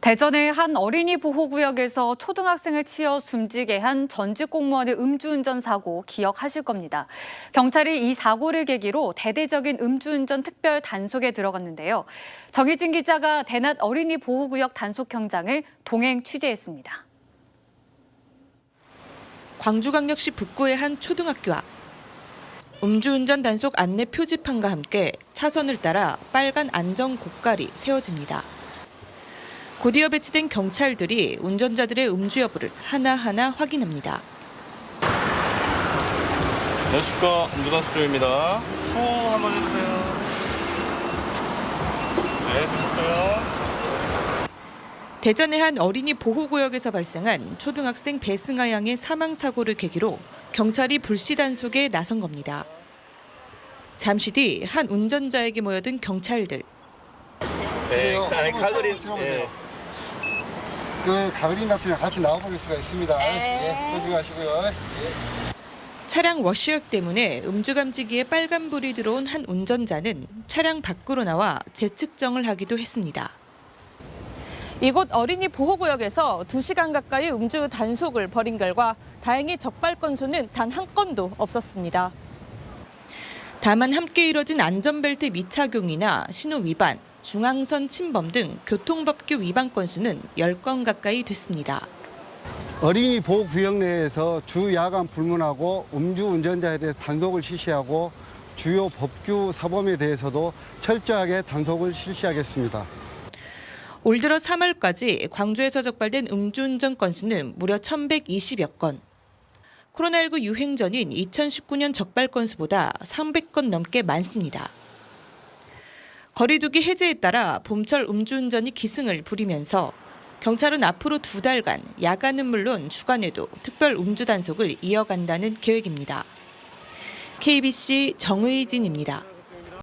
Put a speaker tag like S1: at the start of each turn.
S1: 대전의 한 어린이 보호구역에서 초등학생을 치어 숨지게 한 전직 공무원의 음주운전 사고 기억하실 겁니다. 경찰이 이 사고를 계기로 대대적인 음주운전 특별 단속에 들어갔는데요. 정희진 기자가 대낮 어린이 보호구역 단속 현장을 동행 취재했습니다.
S2: 광주광역시 북구의 한 초등학교 앞. 음주운전 단속 안내 표지판과 함께 차선을 따라 빨간 안전 고깔이 세워집니다. 곧이어 배치된 경찰들이 운전자들의 음주 여부를 하나하나 확인합니다.
S3: 안녕하십니까 음주단속 중입니다 후 한번 해주세요 네 되셨어요
S2: 대전의 한 어린이 보호구역에서 발생한 초등학생 배승아 양의 사망 사고를 계기로 경찰이 불시 단속에 나선 겁니다. 잠시 뒤 한 운전자에게 모여든 경찰들.
S3: 네 안에 예.
S4: 들어보세요. 그 가그린 같은 거 같이 나와볼 수가 있습니다. 예, 조심하시고요.
S2: 차량 워시역 때문에 음주 감지기에 빨간불이 들어온 한 운전자는 차량 밖으로 나와 재측정을 하기도 했습니다. 이곳 어린이 보호구역에서 2시간 가까이 음주 단속을 벌인 결과 다행히 적발 건수는 단 한 건도 없었습니다. 다만 함께 이뤄진 안전벨트 미착용이나 신호 위반, 중앙선 침범 등 교통법규 위반 건수는 10건 가까이 됐습니다.
S4: 어린이 보호 구역 내에서 주 야간 불문하고 음주 운전자에 대해 단속을 실시하고 주요 법규 사범에 대해서도 철저하게 단속을 실시하겠습니다.
S2: 올 들어 3월까지 광주에서 적발된 음주운전 건수는 무려 1,120여 건. 코로나19 유행 전인 2019년 적발 건수보다 300건 넘게 많습니다. 거리두기 해제에 따라 봄철 음주운전이 기승을 부리면서 경찰은 앞으로 두 달간 야간은 물론 주간에도 특별 음주 단속을 이어간다는 계획입니다. KBC 정의진입니다.